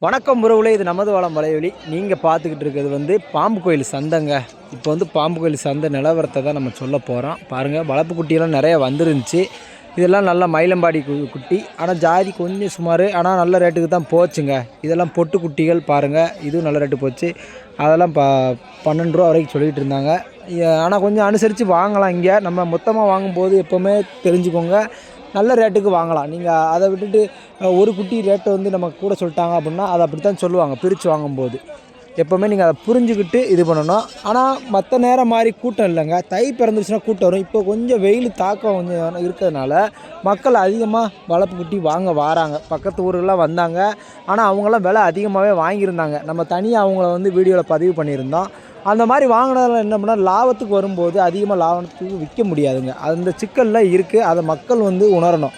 வணக்கம் உறவுகளே இது நமது வளம் வலையொலி. நீங்கள் பார்த்துக்கிட்டு இருக்கிறது வந்து பாம்பு கோயில் சந்தைங்க. இப்போ வந்து பாம்பு கோயில் சந்தை நிலவரத்தை தான் நம்ம சொல்ல போகிறோம் பாருங்கள் வளர்ப்பு குட்டியெல்லாம் நிறைய வந்துருந்துச்சு. இதெல்லாம் நல்ல மயிலம்பாடி கு- குட்டி. ஆனால் ஜாதி கொஞ்சம் சுமார். ஆனால் நல்ல ரேட்டுக்கு தான் போச்சுங்க. இதெல்லாம் பொட்டு குட்டிகள் பாருங்கள் இதுவும் நல்ல ரேட்டு போச்சு. அதெல்லாம் ப பன்னெண்டு ரூபா வரைக்கும் சொல்லிகிட்டு இருந்தாங்க. ஆனால் கொஞ்சம் அனுசரித்து வாங்கலாம் இங்கே. நம்ம மொத்தமாக வாங்கும்போது எப்போவுமே தெரிஞ்சுக்கோங்க. நல்ல ரேட்டுக்கு வாங்கலாம். நீங்கள் அதை விட்டுட்டு ஒரு குட்டி ரேட்டை வந்து நம்ம கூட சொல்லிட்டாங்க அப்படின்னா அதை அப்படி தான் சொல்லுவாங்க பிரித்து வாங்கும்போது. எப்போவுமே நீங்கள் அதை புரிஞ்சுக்கிட்டு இது பண்ணணும். ஆனால் மற்ற நேரம் மாதிரி கூட்டம் இல்லைங்க. தை பிறந்துருச்சுன்னா கூட்டம் வரும். இப்போ கொஞ்சம் வெயில் தாக்கம் கொஞ்சம் இருக்கிறதுனால மக்கள் அதிகமாக வளர்ப்பு குட்டி வாங்க வராங்க. பக்கத்து ஊருலாம் வந்தாங்க. ஆனால் அவங்களாம் விலை அதிகமாகவே வாங்கியிருந்தாங்க. நம்ம தனியாக அவங்கள வந்து வீடியோவில் பதிவு பண்ணியிருந்தோம். அந்த மாதிரி வாங்கினதில் என்ன பண்ணால் லாபத்துக்கு வரும்போது அதிகமாக லாபத்துக்கு விற்க முடியாதுங்க. அந்த சிக்கலில் இருக்குது அதை மக்கள் வந்து உணரணும்.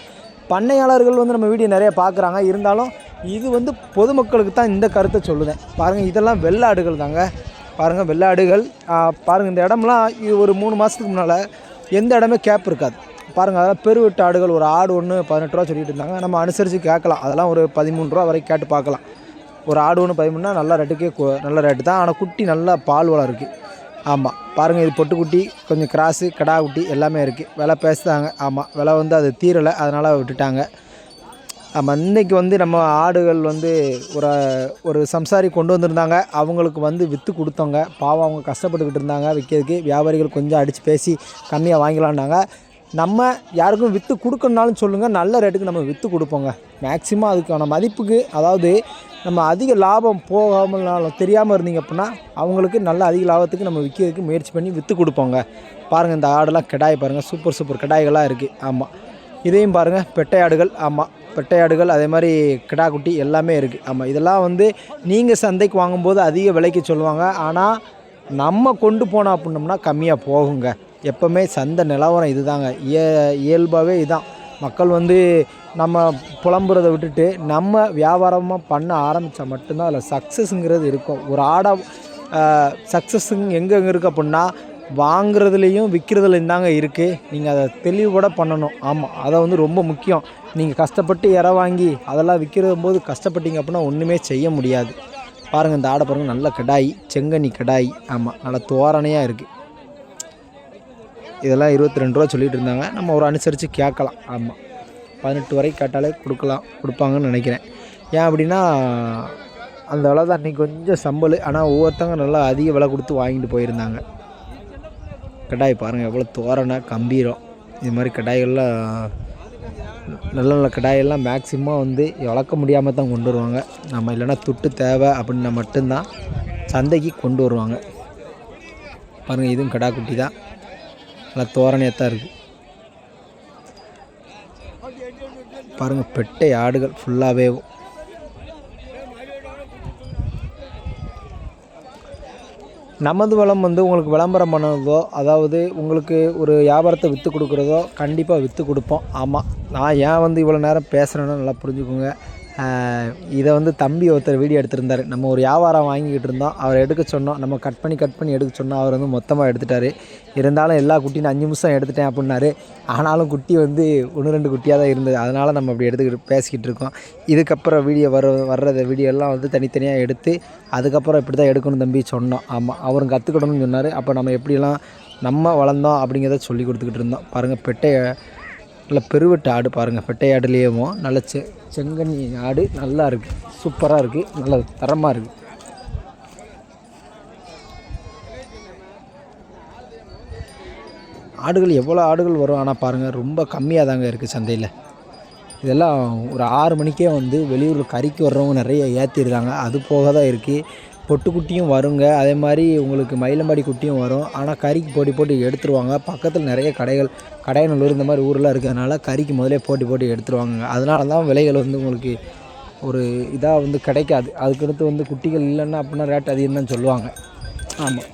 பண்ணையாளர்கள் வந்து நம்ம வீடியோ நிறைய பார்க்குறாங்க. இருந்தாலும் இது வந்து பொதுமக்களுக்கு தான் இந்த கருத்தை சொல்லுதேன். பாருங்கள் இதெல்லாம் வெள்ளாடுகள் தாங்க. பாருங்கள் வெள்ளாடுகள். பாருங்கள் இந்த இடம்லாம் இது ஒரு மூணு மாதத்துக்கு முன்னால் எந்த இடமே கேப் இருக்காது. பாருங்கள் அதெல்லாம் பெருவெட்டு ஆடுகள் ஒரு ஆடு ஒன்று பதினெட்டு ரூபா சொல்லிட்டு இருந்தாங்க. நம்ம அனுசரித்து கேட்கலாம். அதெல்லாம் ஒரு பதிமூணு ரூபா வரைக்கும் கேட்டு பார்க்கலாம். ஒரு ஆடு ஒன்று பதிமூணுனா நல்ல ரேட்டுக்கே நல்ல ரேட்டு தான். ஆனால் குட்டி நல்லா பால் வளம் இருக்குது ஆமாம் பாருங்கள் இது பொட்டுக்குட்டி கொஞ்சம் கிராஸு கடா குட்டி எல்லாமே இருக்குது விலை பேசுதாங்க ஆமாம் விலை வந்து அது தீரலை. அதனால் விட்டுட்டாங்க. ஆமாம் இன்றைக்கி வந்து நம்ம ஆடுகள் வந்து ஒரு ஒரு சம்சாரி கொண்டு வந்திருந்தாங்க. அவங்களுக்கு வந்து விற்று கொடுத்தோங்க பாவம் அவங்க கஷ்டப்பட்டுக்கிட்டு இருந்தாங்க விற்கிறதுக்கு வியாபாரிகள் கொஞ்சம் அடித்து பேசி கம்மியாக வாங்கிலான்னாங்க நம்ம யாருக்கும் விற்று கொடுக்கணுனாலும் சொல்லுங்கள் நல்ல ரேட்டுக்கு நம்ம விற்று கொடுப்போங்க. மேக்ஸிமம் அதுக்கான மதிப்புக்கு அதாவது நம்ம அதிக லாபம் போகாமல்னாலும் தெரியாமல் இருந்தீங்க அப்படின்னா அவங்களுக்கு நல்ல அதிக லாபத்துக்கு நம்ம விற்கிறதுக்கு முயற்சி பண்ணி விற்று கொடுப்போங்க. பாருங்கள் இந்த ஆடெல்லாம் கிடாய் பாருங்கள் சூப்பர் சூப்பர் கிடாய்களாக இருக்குது ஆமாம் இதையும் பாருங்கள் பெட்டை ஆடுகள். ஆமாம் பெட்டை ஆடுகள் அதே மாதிரி கிடா குட்டி எல்லாமே இருக்குது ஆமாம் இதெல்லாம் வந்து நீங்கள் சந்தைக்கு வாங்கும்போது அதிக விலைக்கு சொல்லுவாங்க. ஆனால் நம்ம கொண்டு போனோம் அப்படின்னோம்னா கம்மியாக போகுங்க. எப்போவுமே சந்தை நிலவரம் இதுதாங்க. இய இயல்பாகவே இதுதான் மக்கள் வந்து நம்ம புலம்புறதை விட்டுட்டு நம்ம வியாபாரமாக பண்ண ஆரம்பித்தா மட்டும்தான் அதில் சக்ஸஸ்ங்கிறது இருக்கும். ஒரு ஆடை சக்ஸஸுங்க எங்கே இருக்குது அப்படின்னா வாங்குறதுலேயும் விற்கிறதுலையும் தாங்க இருக்குது நீங்கள் அதை தெளிவுபட பண்ணணும். ஆமாம் அதை வந்து ரொம்ப முக்கியம். நீங்கள் கஷ்டப்பட்டு இற வாங்கி அதெல்லாம் விற்கிறது போது கஷ்டப்பட்டீங்க அப்படின்னா ஒன்றுமே செய்ய முடியாது. பாருங்கள் இந்த ஆடை பாருங்கள் நல்ல கடாய் செங்கனி கடாய். ஆமாம் நல்லா தோரணையாக இருக்குது இதெல்லாம் இருபத்தி ரெண்டு ரூபா சொல்லிகிட்டு இருந்தாங்க நம்ம ஒரு அனுசரித்து கேட்கலாம். ஆமாம் பதினெட்டு வரைக்கும் கேட்டாலே கொடுக்கலாம் கொடுப்பாங்கன்னு நினைக்கிறேன். ஏன் அப்படின்னா அந்த விலை தான். இன்றைக்கி கொஞ்சம் சம்பல் ஆனால் ஒவ்வொருத்தவங்க நல்லா அதிக விலை கொடுத்து வாங்கிட்டு போயிருந்தாங்க. கடாய் பாருங்கள் எவ்வளோ தோரணை கம்பீரம். இது மாதிரி கடாய்கள்லாம் நல்ல நல்ல கடாயெல்லாம் மேக்ஸிமம் வந்து வளர்க்க முடியாமல் தான் கொண்டு வருவாங்க. நம்ம இல்லைன்னா துட்டு தேவை அப்படின்னா மட்டும்தான் சந்தைக்கு கொண்டு வருவாங்க. பாருங்கள் இதுவும் கடா குட்டி தான். நல்லா தோரணையாக தான் இருக்குது பாருங்கள் பெட்டை ஆடுகள் ஃபுல்லாகவே நமது வளம் வந்து உங்களுக்கு விளம்பரம் பண்ணதோ அதாவது உங்களுக்கு ஒரு வியாபாரத்தை விற்று கொடுக்குறதோ கண்டிப்பாக விற்று கொடுப்போம். ஆமாம் நான் ஏன் வந்து இவ்வளோ நேரம் பேசுகிறேன்னு நல்லா புரிஞ்சுக்கோங்க. இதை வந்து தம்பி ஒருத்தர் வீடியோ எடுத்திருந்தார். நம்ம ஒரு வியாபாரம் வாங்கிக்கிட்டு இருந்தோம். அவர் எடுக்க சொன்னோம். நம்ம கட் பண்ணி கட் பண்ணி எடுக்க சொன்னோம். அவர் வந்து மொத்தமாக எடுத்துட்டாரு. இருந்தாலும் எல்லா குட்டியும் அஞ்சு நிமிஷம் எடுத்துட்டேன் அப்படின்னாரு. ஆனாலும் குட்டி வந்து ஒன்று ரெண்டு குட்டியாக தான் இருந்தது. அதனால் நம்ம அப்படி எடுத்துக்கிட்டு பேசிக்கிட்டு இருக்கோம். இதுக்கப்புறம் வீடியோ வர வர்றத வீடியோ எல்லாம் வந்து தனித்தனியாக எடுத்து அதுக்கப்புறம் இப்படி தான் எடுக்கணும் தம்பி சொன்னோம். ஆமாம் அவரும் கற்றுக்கணும்னு சொன்னார். அப்போ நம்ம எப்படிலாம் நம்ம வளர்ந்தோம் அப்படிங்கிறத சொல்லி கொடுத்துக்கிட்டு இருந்தோம். பாருங்கள் பெட்டை நல்ல பெருவெட்டு ஆடு பாருங்கள் பெட்டை ஆடுலேயும் நல்ல செ செங்கனி ஆடு நல்லா இருக்குது சூப்பராக இருக்குது நல்ல தரமாக இருக்குது ஆடுகள் எவ்வளோ ஆடுகள் வரும்? ஆனால் பாருங்கள் ரொம்ப கம்மியாக தாங்க இருக்குது சந்தையில். இதெல்லாம் ஒரு ஆறு மணிக்கே வந்து வெளியூரில் கறிக்கு வர்றவங்க நிறைய ஏற்றிருக்காங்க அது போக தான் இருக்குது பொட்டுக்குட்டியும் வருங்க. அதே மாதிரி உங்களுக்கு மயிலம்பாடி குட்டியும் வரும். ஆனால் கறிக்கு போட்டி போட்டு எடுத்துருவாங்க. பக்கத்தில் நிறைய கடைகள் கடையநல்லூர் இந்த மாதிரி ஊரெலாம் இருக்கிறதுனால கறிக்கு முதலே போட்டி போட்டு எடுத்துருவாங்க அதனால தான் விலைகள் வந்து உங்களுக்கு ஒரு இதாக வந்து கிடைக்காது. அதுக்கடுத்து வந்து குட்டிகள் இல்லைன்னா அப்படின்னா ரேட் அதிகம் தான் சொல்லுவாங்க. ஆமாம்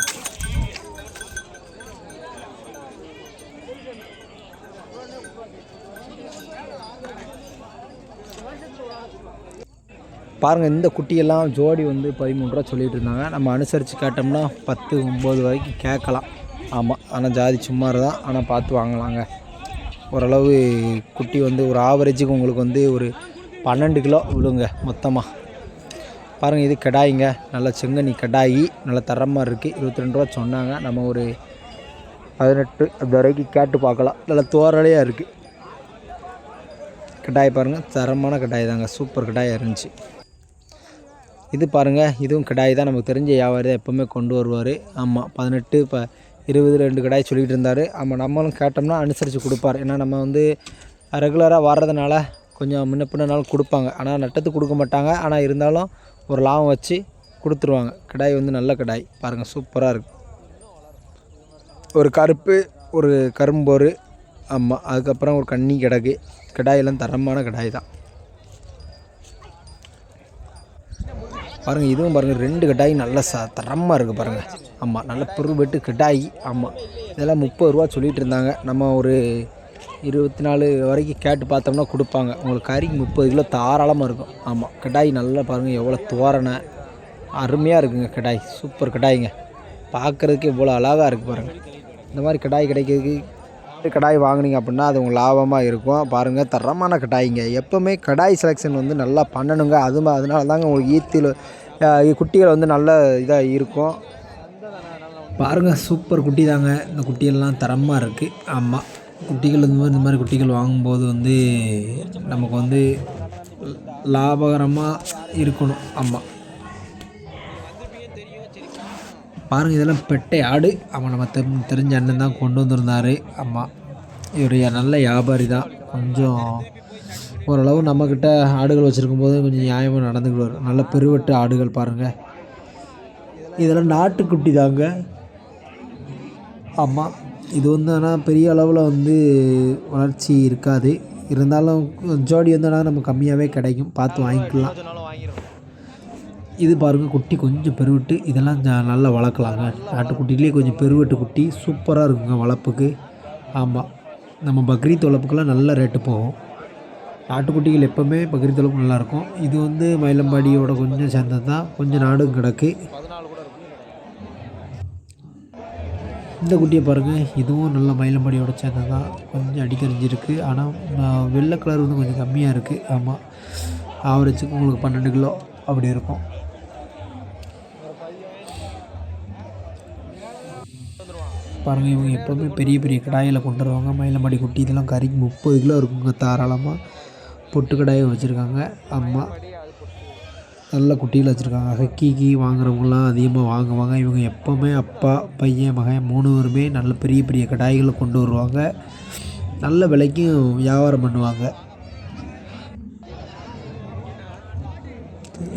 பாருங்கள் இந்த குட்டியெல்லாம் ஜோடி வந்து பதிமூணு ரூபா சொல்லிட்டு இருந்தாங்க நம்ம அனுசரித்து கேட்டோம்னா பத்து ஒம்பது வரைக்கும் கேட்கலாம். ஆமாம் ஆனால் ஜாதி சும்மா தான் ஆனால் பார்த்து வாங்கலாங்க. ஓரளவு குட்டி வந்து ஒரு ஆவரேஜுக்கு உங்களுக்கு வந்து ஒரு பன்னெண்டு கிலோ விழுங்க மொத்தமாக பாருங்கள் இது கடாயிங்க. நல்லா செங்கனி கடாயி நல்ல தரமாக இருக்குது இருபத்தி ரெண்டு ரூபா சொன்னாங்க. நம்ம ஒரு பதினெட்டு அது வரைக்கும் கேட்டு பார்க்கலாம். நல்லா தோரலையாக இருக்குது கடாய் பாருங்கள் தரமான கடாய் தாங்க. சூப்பர் கடாயாக இருந்துச்சு. இது பாருங்கள் இதுவும் கடாய் தான் நமக்கு தெரிஞ்ச வியாபாரி தான் எப்போவுமே கொண்டு வருவார். ஆமாம் பதினெட்டு இப்போ இருபது ரெண்டு கடாய் சொல்லிகிட்டு இருந்தார். ஆமாம் நம்மளும் கேட்டோம்னா அனுசரித்து கொடுப்பார். ஏன்னா நம்ம வந்து ரெகுலராக வர்றதுனால கொஞ்சம் முன்ன பின்னாலும் கொடுப்பாங்க. ஆனால் நட்டத்து கொடுக்க மாட்டாங்க. ஆனால் இருந்தாலும் ஒரு லாபம் வச்சு கொடுத்துருவாங்க. கடாய் வந்து நல்ல கடாய். பாருங்கள் சூப்பராக இருக்குது ஒரு கருப்பு ஒரு கரும்போர் ஆமாம் அதுக்கப்புறம் ஒரு கன்னி கிடக்கு. கடாயெல்லாம் தரமான கடாய் தான். பாருங்கள் இதுவும் பாருங்கள் ரெண்டு கடாய் நல்ல ச தரமாக இருக்குது பாருங்கள் ஆமாம் நல்ல பெருவெட்டு கடாய் ஆமாம் இதெல்லாம் முப்பது ரூபா சொல்லிகிட்டு இருந்தாங்க. நம்ம ஒரு இருபத்தி நாலு வரைக்கும் கேட்டு பார்த்தோம்னா கொடுப்பாங்க. உங்களுக்கு கறிக்கு முப்பது கிலோ தாராளமாக இருக்கும். ஆமாம் கடாய் நல்லா பாருங்கள் எவ்வளோ தோரணை. அருமையாக இருக்குங்க கடாய். சூப்பர் கடாய்ங்க. பார்க்குறதுக்கு இவ்வளோ அழகாக இருக்குது பாருங்கள் இந்த மாதிரி கடாய் கிடைக்கிறதுக்கு கடாய் வாங்குனீங்க அப்படின்னா அது உங்களுக்கு லாபமாக இருக்கும். பாருங்கள் தரமான கடாய்ங்க. எப்போவுமே கடாய் செலெக்ஷன் வந்து நல்லா பண்ணணுங்க. அது அதனால தாங்க உங்களுக்கு ஈத்தில் குட்டிகள் வந்து நல்ல இதாக இருக்கும். பாருங்கள் சூப்பர் குட்டி தாங்க. இந்த குட்டியெல்லாம் தரமாக இருக்குது ஆமாம் குட்டிகள் இந்த மாதிரி இந்த மாதிரி குட்டிகள் வாங்கும்போது வந்து நமக்கு வந்து லாபகரமாக இருக்கணும். ஆமாம் பாருங்கள் இதெல்லாம் பெட்டை ஆடு. ஆமாம் நம்ம தெ தெரிஞ்ச அண்ணன் தான் கொண்டு வந்திருந்தாரு. ஆமாம் இவருடைய நல்ல வியாபாரி தான். கொஞ்சம் ஓரளவு நம்மக்கிட்ட ஆடுகள் வச்சுருக்கும் போது கொஞ்சம் நியாயமாக நடந்துக்கிடுவார் நல்ல பெருவெட்டு ஆடுகள் பாருங்கள் இதெல்லாம் நாட்டுக்குட்டி தாங்க. ஆமாம் இது வந்து ஆனால் பெரிய அளவில் வந்து வளர்ச்சி இருக்காது. இருந்தாலும் ஜோடி வந்து ஆனால் நம்ம கம்மியாகவே கிடைக்கும். பார்த்து வாங்கிக்கலாம். இது பாருங்கள் குட்டி கொஞ்சம் பெருவிட்டு இதெல்லாம் நல்லா வளர்க்கலாங்க. நாட்டுக்குட்டிலேயே கொஞ்சம் பெருவிட்டு குட்டி சூப்பராக இருக்குங்க வளர்ப்புக்கு. ஆமாம் நம்ம பக்ரீத் வளர்ப்புக்கெல்லாம் நல்ல ரேட்டு போகும். நாட்டுக்குட்டிகள் எப்போவுமே பக்ரீத் வளர்ப்பு நல்லாயிருக்கும். இது வந்து மயிலம்பாடியோட கொஞ்சம் சேர்ந்தது தான் கொஞ்சம் நாடும் கிடக்கு. இந்த குட்டியை பாருங்கள் இதுவும் நல்ல மயிலம்பாடியோட சேர்ந்தது தான் கொஞ்சம் அடிக்கரிஞ்சிருக்கு ஆனால் வெள்ளை கலர் வந்து கொஞ்சம் கம்மியாக இருக்குது ஆமாம் ஆவரேஜுக்கு உங்களுக்கு பன்னெண்டு கிலோ அப்படி இருக்கும். பாருங்கள் இவங்க எப்போவுமே பெரிய பெரிய கடாயில் கொண்டு வருவாங்க. மயிலம்பாடி குட்டி இதெல்லாம் கறிக்கு முப்பது கிலோ இருக்குங்க தாராளமாக பொட்டு கடாயை வச்சுருக்காங்க. அம்மா நல்ல குட்டியில் வச்சுருக்காங்க. ஹக்கிக்கு கீ வாங்குறவங்களாம் அதிகமாக வாங்குவாங்க. இவங்க எப்போவுமே அப்பா பையன் மகன் மூணு பேருமே நல்ல பெரிய பெரிய கடாய்களை கொண்டு வருவாங்க. நல்ல விலைக்கும் வியாபாரம் பண்ணுவாங்க.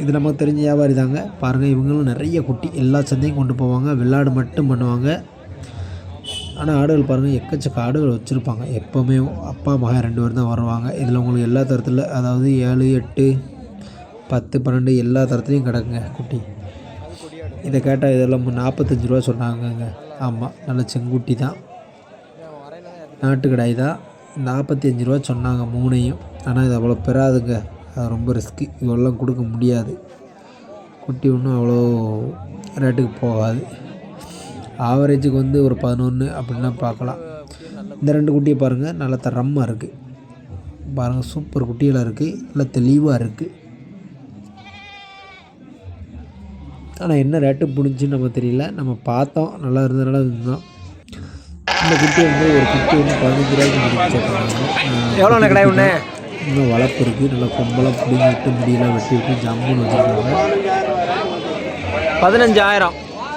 இது நமக்கு தெரிஞ்ச வியாபாரி தாங்க. பாருங்கள் இவங்களும் நிறைய குட்டி எல்லா சந்தையும் கொண்டு போவாங்க. வெள்ளாடு மட்டும் பண்ணுவாங்க. ஆனால் ஆடுகள் பாருங்கள் எக்கச்சக்க ஆடுகள் வச்சுருப்பாங்க. எப்போவுமே அப்பா மகன் ரெண்டு பேரும் தான் வருவாங்க. இதில் உங்களுக்கு எல்லா தரத்தில் அதாவது ஏழு எட்டு பத்து பன்னெண்டு எல்லா தரத்துலையும் கிடக்குங்க குட்டி. இதை கேட்டால் இதெல்லாம் நாற்பத்தஞ்சு ரூபா சொன்னாங்கங்க. ஆமாம் நல்ல செங்குட்டி தான். நாட்டு கடாய் தான். நாற்பத்தி அஞ்சு ரூபா சொன்னாங்க மூணையும். ஆனால் இது அவ்வளோ பெறாதுங்க. அது ரொம்ப ரிஸ்க்கு இவ்வளோலாம் கொடுக்க முடியாது. குட்டி ஒன்றும் அவ்வளோ ரேட்டுக்கு போகாது. ஆவரேஜுக்கு வந்து ஒரு பதினொன்று அப்படின்னா பார்க்கலாம். இந்த ரெண்டு குட்டியை பாருங்கள் நல்ல தரமாக இருக்குது பாருங்கள் சூப்பர் குட்டிகளாக இருக்குது நல்ல தெளிவாக இருக்குது ஆனால் என்ன ரேட்டு பிடிச்சின்னு நம்ம தெரியல. நம்ம பார்த்தோம். நல்லா இருந்ததுனால இருந்தோம் இந்த குட்டி வந்து ஒரு குட்டி வந்து பதினஞ்சு ரூபாய்க்கு முடிச்சு எவ்வளோண்ணே கடாய் ஒன்று? இன்னும் வளர்ப்பு இருக்குது நல்லா கொம்பெல்லாம் பிடிங்கி விட்டு முடியெல்லாம் வெட்டி விட்டு ஜம்முன்னு வச்சுருக்காங்க. பதினஞ்சாயிரம்.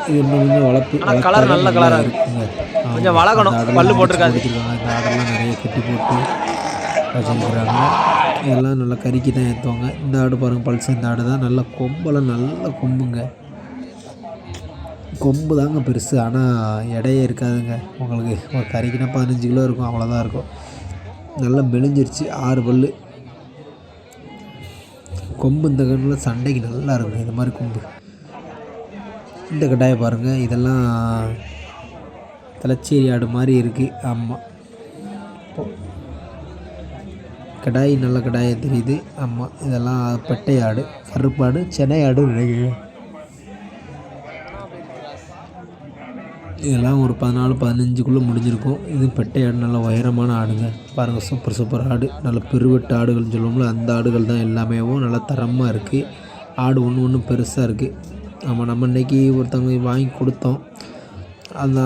இது இன்னும் கொஞ்சம் வளர்ப்பு colour நல்ல இருக்கு. இருக்குங்க. கொஞ்சம் வளர்க்கணும். பல்லு போட்டிருக்காது. வச்சிருக்காங்க. இந்த ஆடெல்லாம் நிறைய கட்டி போட்டு வச்சுருக்குறாங்க. இதெல்லாம் நல்லா கறிக்கு தான் ஏற்றுவாங்க இந்த ஆடு பாருங்கள் பல்ஸ் இந்த ஆடு தான். நல்ல கொம்பெல்லாம் நல்ல கொம்புங்க. கொம்பு தாங்க பெருசு. ஆனால் எடையே இருக்காதுங்க. உங்களுக்கு ஒரு கறிக்குனா பதினஞ்சு கிலோ இருக்கும் அவ்வளோதான் இருக்கும். நல்லா மெலிஞ்சிருச்சு. ஆறு பல்லு. கொம்பு இந்த கண்ணில் சண்டைக்கு நல்லா இருக்கும். இந்த மாதிரி கொம்பு. இந்த கட்டாயை பாருங்கள் இதெல்லாம் தலைச்சேரி ஆடு மாதிரி இருக்குது ஆமாம் கடாய் நல்ல கடாயாக தெரியுது. ஆமாம் இதெல்லாம் பெட்டை ஆடு. கருப்பாடு சென்னை ஆடு நினைக்கிறேன். இதெல்லாம் ஒரு பதினாலு பதினஞ்சுக்குள்ளே முடிஞ்சிருக்கும். இது பெட்டை ஆடு நல்ல உயரமான ஆடுங்க. பாருங்கள் சூப்பர் சூப்பர் ஆடு. நல்ல பெருவெட்டு ஆடுகள்னு சொல்லுவோம்ல அந்த ஆடுகள் தான் எல்லாமேவும் நல்லா தரமாக இருக்குது ஆடு ஒன்று ஒன்று பெருசாக இருக்குது ஆமாம் நம்ம இன்றைக்கி ஒருத்தவங்க வாங்கி கொடுத்தோம். அந்த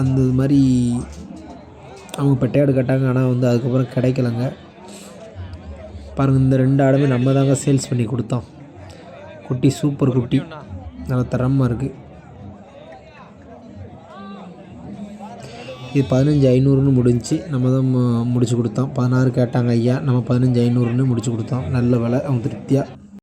அந்த இது மாதிரி அவங்க பெட்டையாடு கேட்டாங்க. ஆனால் வந்து அதுக்கப்புறம் கிடைக்கலங்க. பாருங்கள் இந்த ரெண்டு ஆடுமே நம்ம தாங்க சேல்ஸ் பண்ணி கொடுத்தோம். குட்டி சூப்பர் குட்டி. நல்லா தரமாக இருக்குது இது பதினஞ்சு ஐநூறுன்னு முடிஞ்சு நம்ம தான் முடிச்சு கொடுத்தோம். பதினாறு கேட்டாங்க ஐயா நம்ம பதினஞ்சு ஐநூறுன்னு முடிச்சு கொடுத்தோம். நல்ல விலை அவங்க திருப்தியாக